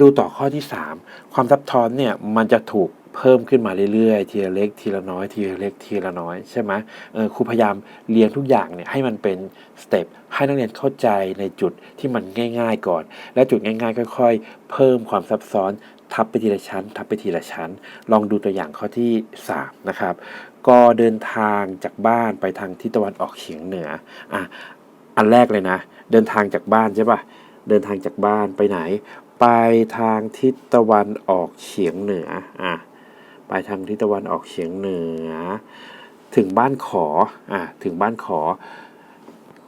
ดูต่อข้อที่ 3 ความซับซ้อนเนี่ยมันจะถูกเพิ่มขึ้นมาเรื่อยๆ ทีละเล็กทีละน้อยทีละเล็กทีละน้อยใช่ไหมเออครูพยายามเรียงทุกอย่างเนี่ยให้มันเป็นสเต็ปให้นักเรียนเข้าใจในจุดที่มันง่าย ๆ ก่อน และจุดง่าย ๆ ค่อย ๆ เพิ่มความซับซ้อน ทับไปทีละชั้น ทับไปทีละชั้น ลองดูตัวอย่างข้อที่ 3 นะครับก็เดินทางจากบ้านไปทางทิศตะวันออกเฉียงเหนืออะอันแรกเลยนะ เดินทางจากบ้านใช่ปะเดินทางจากบ้านไปไหน ไปทางทิศตะวันออกเฉียงเหนืออะไปทางทิศตะวันออกเฉียงเหนือ ถึงบ้านขออะถึงบ้านขอ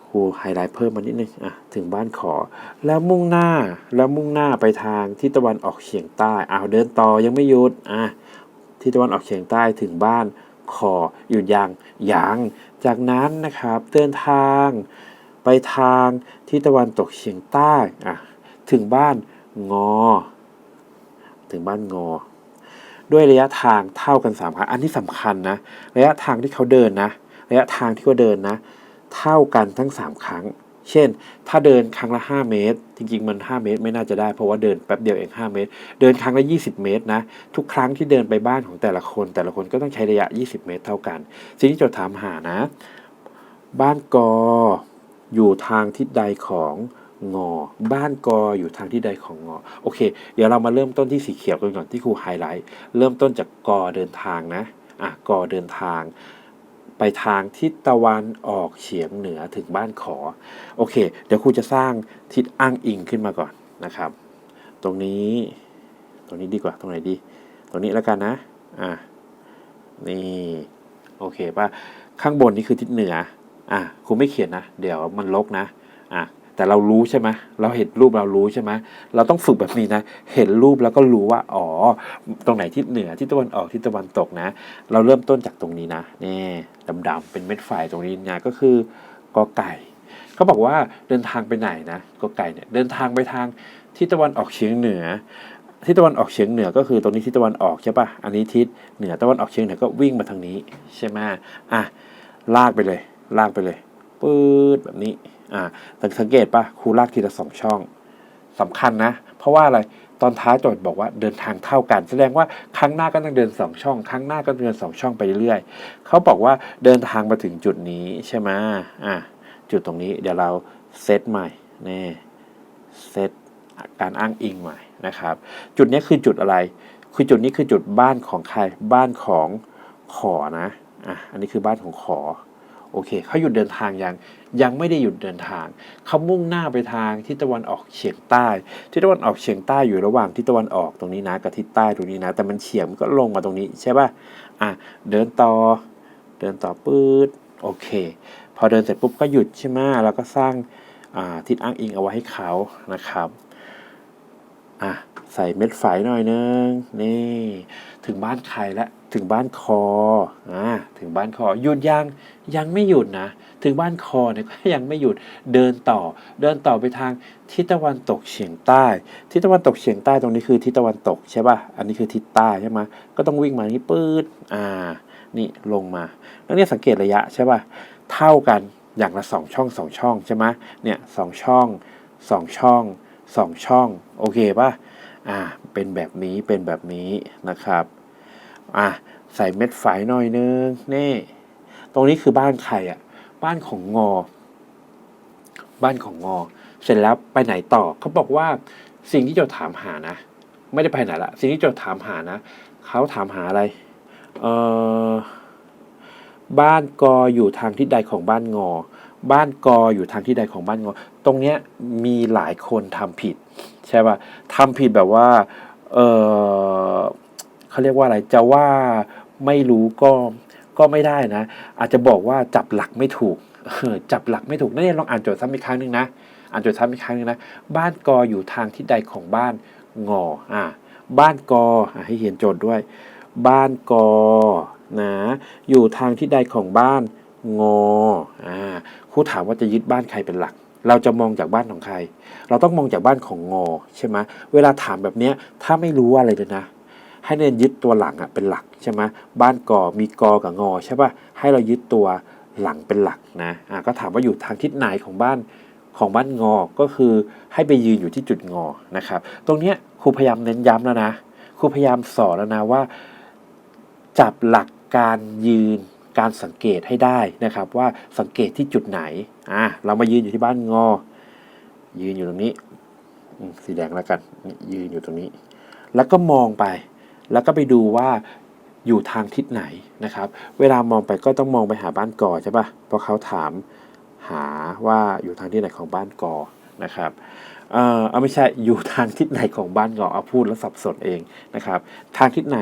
ครูไฮไลท์เพิ่มมานิดนึงอะถึงบ้านขอ แล้วมุ่งหน้าแล้วมุ่งหน้าไปทางทิศตะวันออกเฉียงใต้อ้าวเดินต่อยังไม่หยุดอะทิศตะวันออกเฉียงใต้ถึงบ้านขอหยุดยังยังจากนั้นนะครับเดินทางไปทางทิศตะวันตกเฉียงใต้อะถึงบ้าน งอ ถึงบ้านงอ ด้วยระยะทางเท่ากันสามครั้งอันที่สำคัญนะ ระยะทางที่เขาเดินนะ ระยะทางที่เขาเดินนะ เท่ากันทั้ง3ครั้ง เช่น ถ้าเดินครั้งละ 5 เมตร จริง ๆ มัน 5 เมตรไม่น่าจะได้ เพราะว่าเดินแป๊บเดียวเอง 5 เมตร เดินครั้งละ 20 เมตรนะ ทุกครั้งที่เดินไปบ้านของแต่ละคน แต่ละคนก็ต้องใช้ระยะ 20 เมตร เท่ากัน สิ่งที่โจทย์ถามหานะ บ้านกออยู่ทางทิศใดของ งอ บ้านกออยู่ทางทิศใดของงอ โอเค เดี๋ยวเรามาเริ่มต้นที่สีเขียวกันก่อนที่ครูไฮไลท์ เริ่มต้นจากกอเดินทางนะ อะ กอเดินทาง ไปทางทิศตะวันออกเฉียงเหนือถึงบ้านขอ โอเค เดี๋ยวครูจะสร้างทิศอ้างอิงขึ้นมาก่อนนะครับ ตรงนี้ ตรงนี้ดีกว่า ตรงไหนดี ตรงนี้แล้วกันนะ อะ นี่ โอเคป่ะ ข้างบนนี่คือทิศเหนือ อะ ครูไม่เขียนนะ เดี๋ยวมันลกนะ อะ แต่เรารู้ใช่ไหมเราเห็นรูปเรารู้ใช่ไหมเราต้องฝึกแบบนี้นะ เห็นรูปแล้วก็รู้ว่า อ๋อ ตรงไหนทิศเหนือทิศตะวันออกทิศตะวันตกนะ เราเริ่มต้นจากตรงนี้นะ นี่ดำๆเป็นเม็ดไฟตรงนี้นะก็คือกอไก่เขาบอกว่าเดินทางไปไหนนะกอไก่เนี่ยเดินทางไปทางทิศตะวันออกเฉียงเหนือทิศตะวันออกเฉียงเหนือก็คือตรงนี้ทิศตะวันออกใช่ปะอันนี้ทิศเหนือตะวันออกเฉียงเหนือก็วิ่งมาทางนี้ใช่ไหมอะลากไปเลย ลากไปเลยปื๊ดแบบนี้ อ่าสังเกตปะครูลากทีละสองช่องสำคัญนะ เพราะว่าอะไรตอนท้ายโจทย์บอกว่าเดินทางเท่ากัน แสดงว่าครั้งหน้าก็ต้องเดินสองช่อง ครั้งหน้าก็เดินสองช่องไปเรื่อยเขาบอกว่าเดินทางมาถึงจุดนี้ใช่ไหมอะจุดตรงนี้เดี๋ยวเราเซตใหม่นี่เซตการอ้างอิงใหม่นะครับ จุดนี้คือจุดอะไร คือจุดนี้คือจุดบ้านของใครบ้านของขอนะอะอันนี้คือบ้านของขอ โอเคเขาหยุดเดินทางยังยังไม่ได้หยุดเดินทางเขามุ่งหน้าไปทางทิศตะวันออกเฉียงใต้ ทิศตะวันออกเฉียงใต้อยู่ระหว่างทิศตะวันออกตรงนี้นะกับทิศใต้ตรงนี้นะ แต่มันเฉียงมันก็ลงมาตรงนี้ใช่ป่ะอะเดินต่อเดินต่อปื๊ดโอเค พอเดินเสร็จปุ๊บก็หยุดใช่ไหมแล้วก็สร้างอ่าทิศอ้างอิงเอาไว้ให้เขานะครับอะใส่เม็ดไฝหน่อยนึงนี่ ถึงบ้านใครแล้ว ถึงบ้านคออ่าถึงบ้านคอหยุดยังยังไม่หยุดนะ ถึงบ้านคอเนี่ยก็ยังไม่หยุดเดินต่อ เดินต่อไปทางทิศตะวันตกเฉียงใต้ ทิศตะวันตกเฉียงใต้ตรงนี้คือทิศตะวันตกใช่ป่ะอันนี้คือทิศใต้ใช่ไหมก็ต้องวิ่งมาอย่างนี้ปื๊ดอ่านี่ลงมาแล้วเนี่ยสังเกตระยะใช่ป่ะเท่ากันอย่างละสองช่องสองช่องใช่ไหมเนี่ยสองช่องสองช่องสองช่อง โอเคป่ะอ่าเป็นแบบนี้เป็นแบบนี้นะครับ อะใส่เม็ดฝายหน่อยนึงนี่ ตรงนี้คือบ้านใครอะ บ้านของงอ บ้านของงอ เสร็จแล้วไปไหนต่อเขาบอกว่าสิ่งที่โจทย์ถามหานะ ไม่ได้ไปไหนละสิ่งที่โจทย์ถามหานะเขาถามหาอะไรเออบ้านกออยู่ทางทิศใดของบ้านงอ บ้านกออยู่ทางทิศใดของบ้านงอ ตรงเนี้ยมีหลายคนทำผิด ใช่ป่ะทำผิดแบบว่า เออ เขาเรียกว่าอะไรจะว่าไม่รู้ก็ก็ไม่ได้นะ อาจจะบอกว่าจับหลักไม่ถูกจับหลักไม่ถูกนั่นเองลองอ่านโจทย์ซ้ำอีกครั้งหนึ่งนะอ่านโจทย์ซ้ำอีกครั้งหนึ่งนะบ้านกออยู่ทางทิศใดของบ้านงออ่าบ้านกออให้เห็นโจทย์ด้วย บ้านกอนะอยู่ทางทิศใดของบ้านงออ่าครูถามว่าจะยึดบ้านใครเป็นหลัก เราจะมองจากบ้านของใคร เราต้องมองจากบ้านของงอใช่ไหมเวลาถามแบบเนี้ยถ้าไม่รู้อะไรเลยนะ ให้เน้นยึดตัวหลังอะเป็นหลักใช่ไหมบ้านกอมีกอกับงอใช่ป่ะให้เรายึดตัวหลังเป็นหลักนะอะก็ถามว่าอยู่ทางทิศไหนของบ้านของบ้านงอก็คือให้ไปยืนอยู่ที่จุดงอนะครับ ตรงเนี้ยครูพยายามเน้นย้ำแล้วนะครูพยายามสอนแล้วนะว่า จับหลักการยืนการสังเกตให้ได้นะครับ ว่าสังเกตที่จุดไหนอะเรามายืนอยู่ที่บ้านงอ ยืนอยู่ตรงนี้สีแดงแล้วกันยืนอยู่ตรงนี้ แล้วก็มองไป แล้วก็ไปดูว่าอยู่ทางทิศไหนนะครับ เวลามองไปก็ต้องมองไปหาบ้านกอใช่ปะเพราะเขาถามหาว่าอยู่ทางที่ไหนของบ้านกอนะครับเออเอาไม่ใช่อยู่ทางทิศไหนของบ้านงอเอาพูดแล้วสับสนเองนะครับ ทางทิศไหน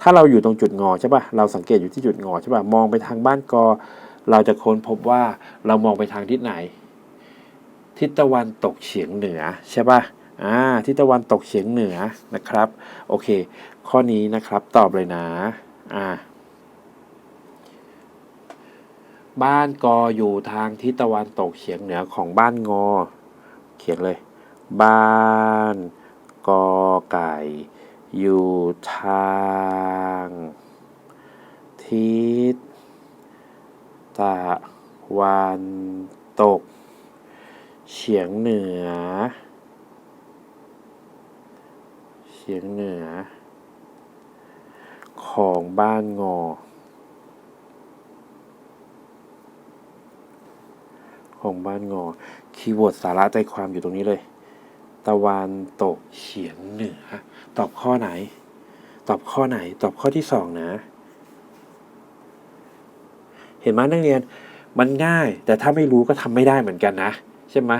ถ้าเราอยู่ตรงจุดงอใช่ปะเราสังเกตอยู่ที่จุดงอใช่ปะมองไปทางบ้านกอ เราจะค้นพบว่าเรามองไปทางทิศไหน ทิศตะวันตกเฉียงเหนือใช่ปะ อ่าทิศตะวันตกเฉียงเหนือนะครับ โอเค ข้อนี้นะครับตอบเลยนะอ่าบ้านกออยู่ทางทิศตะวันตกเฉียงเหนือของบ้านงอ เขียนเลย บ้านกอไก่ อยู่ทาง ทิศตะวันตก เฉียงเหนือ เฉียงเหนือ ของบ้านงอ ของบ้านงอ คีย์เวิร์ดสาระใจความอยู่ตรงนี้เลย ตะวันตกเฉียงเหนือ ตอบข้อไหน ตอบข้อไหน ตอบข้อที่สองนะ เห็นไหมนักเรียน มันง่าย แต่ถ้าไม่รู้ก็ทำไม่ได้เหมือนกันนะ ใช่ไหม